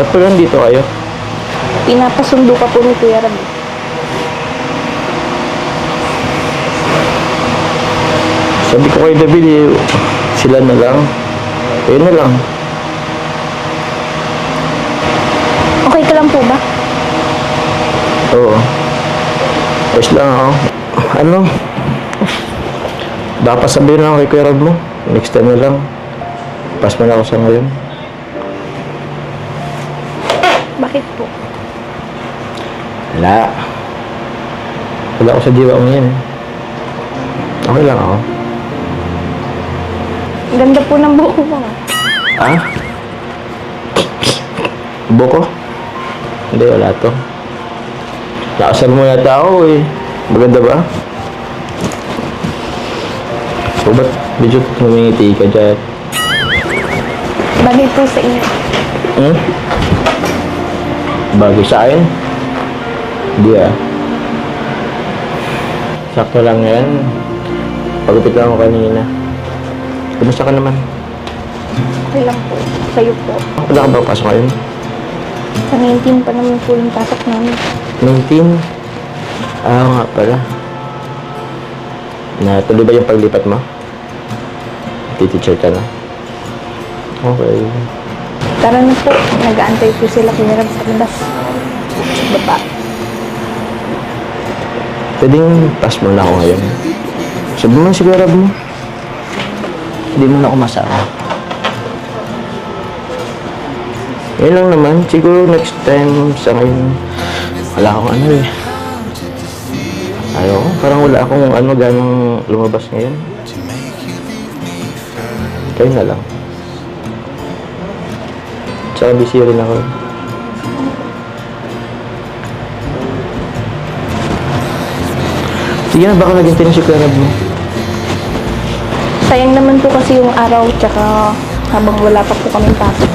Ba't pa nandito kayo? Pinapasundo ka po ni Kuya Rab. Sabi ko kay David, eh, sila na lang. Kayo na lang. Okay ka lang po ba? Oo. Ayos lang ako. Ano? Dapat sabihin lang kay Kuya Rob mo. Next time na lang. Pass mo na ako sa ngayon. Bakit po? Wala. Wala ako sa diwa mo yan. eh. Okay lang ako. Ganda po ng buhok mo. ah. Ah? Buko? Hindi, wala to. Nakasal mo yata ako eh. Maganda ba? So, ba't medyo humingiti ka dyan? Bagay po sa inyo. Hmm? Bagay sa akin? Hindi ah. Sakto lang yan. Pagupit lang ako kanina. Kumusta ka naman? Okay lang po. Kayo po. Wala ka ba pasok ngayon? Sa 19 pa naman po yung pasok namin. 19? Ah, nga pala. Natuloy ba yung paglipat mo? Titeacher ka na? Okay. Tara na po. Nag-aantay po sila Kuya Rab sa labas. Baba. Pwedeng pass mo na ako ngayon. Sabi mo si Kuya Rab mo. Hindi mo na ako masama. Yun lang naman. Siguro next time sa ngayon, wala akong ano eh. Ayaw ko. Parang wala akong ano ganong lumabas ngayon. Kayo na lang. Tsaka busy rin ako. Sige na, baka naghintay na si Kuya Rab mo. Sayang naman po kasi yung araw tsaka habang wala pa po kaming pasok.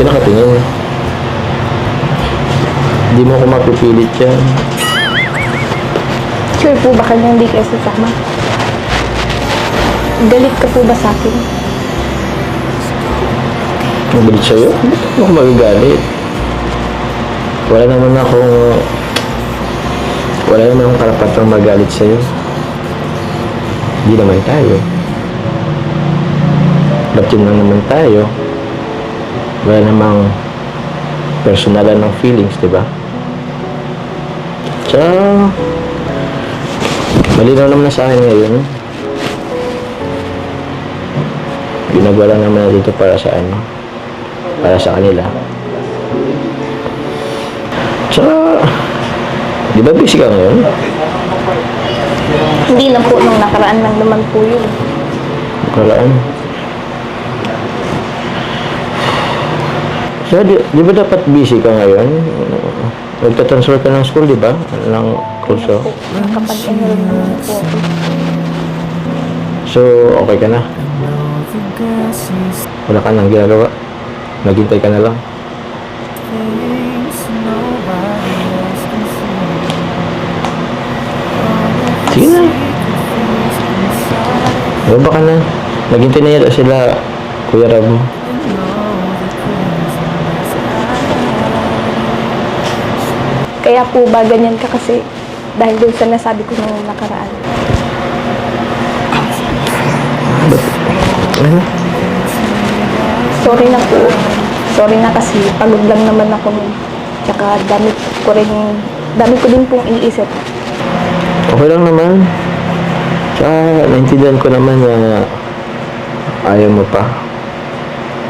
Hindi nakatingin. Hindi mo ako mapipilit yan. Sure po ba kanya hindi kayo sasama? Galit ka po ba sa akin? Magalit sa'yo? Ba't ako magagalit? Wala naman akong... Wala naman akong karapatang magalit sa'yo. Hindi naman tayo. Ba't lang naman tayo? Wala namang personalan ng feelings, di ba? Tsaka, malinaw naman na sa akin ngayon. Ginagawa lang naman na dito para sa ano, para sa kanila. Tsaka, di ba busy ka ngayon? Hindi na po nung nakaraan lang naman po yun. Kalaan. So, di, di ba dapat busy ka ngayon? Nagtatransfer ka ng school, di ba? Ng kurso. So, okay ka na? Wala ka nang ginagawa? Naghintay ka na lang? Sige na. Baba ka na. Naghintay na yata sila, Kuya Rab Kaya po ba ganyan ka kasi dahil dun sa nasabi ko nung nakaraan. Ano? Sorry na po. Sorry na kasi pagod lang naman ako nun. Tsaka dami ko rin, dami ko din pong iniisip. Okay lang naman. Tsaka, naintindihan ko naman na ayaw mo pa.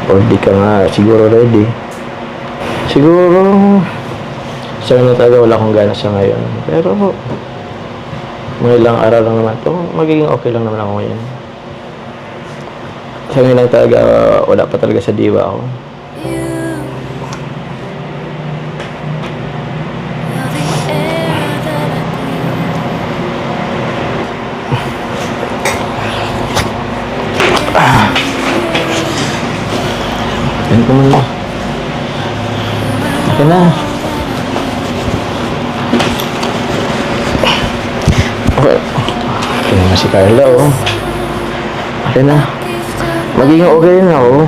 O di ka nga siguro ready. Siguro, sa na talaga wala akong gana sa ngayon. Pero, mga ilang araw lang naman to, magiging okay lang naman ako ngayon. Sa ngayon lang talaga, wala pa talaga sa diwa ako. Yan ko muna. Okay na. Okay. Okay na si Carla, oh. Okay na. Magiging okay na ako.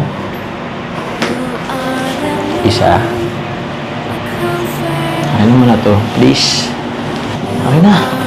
Isa. Ano mo na to? Please. Okay na.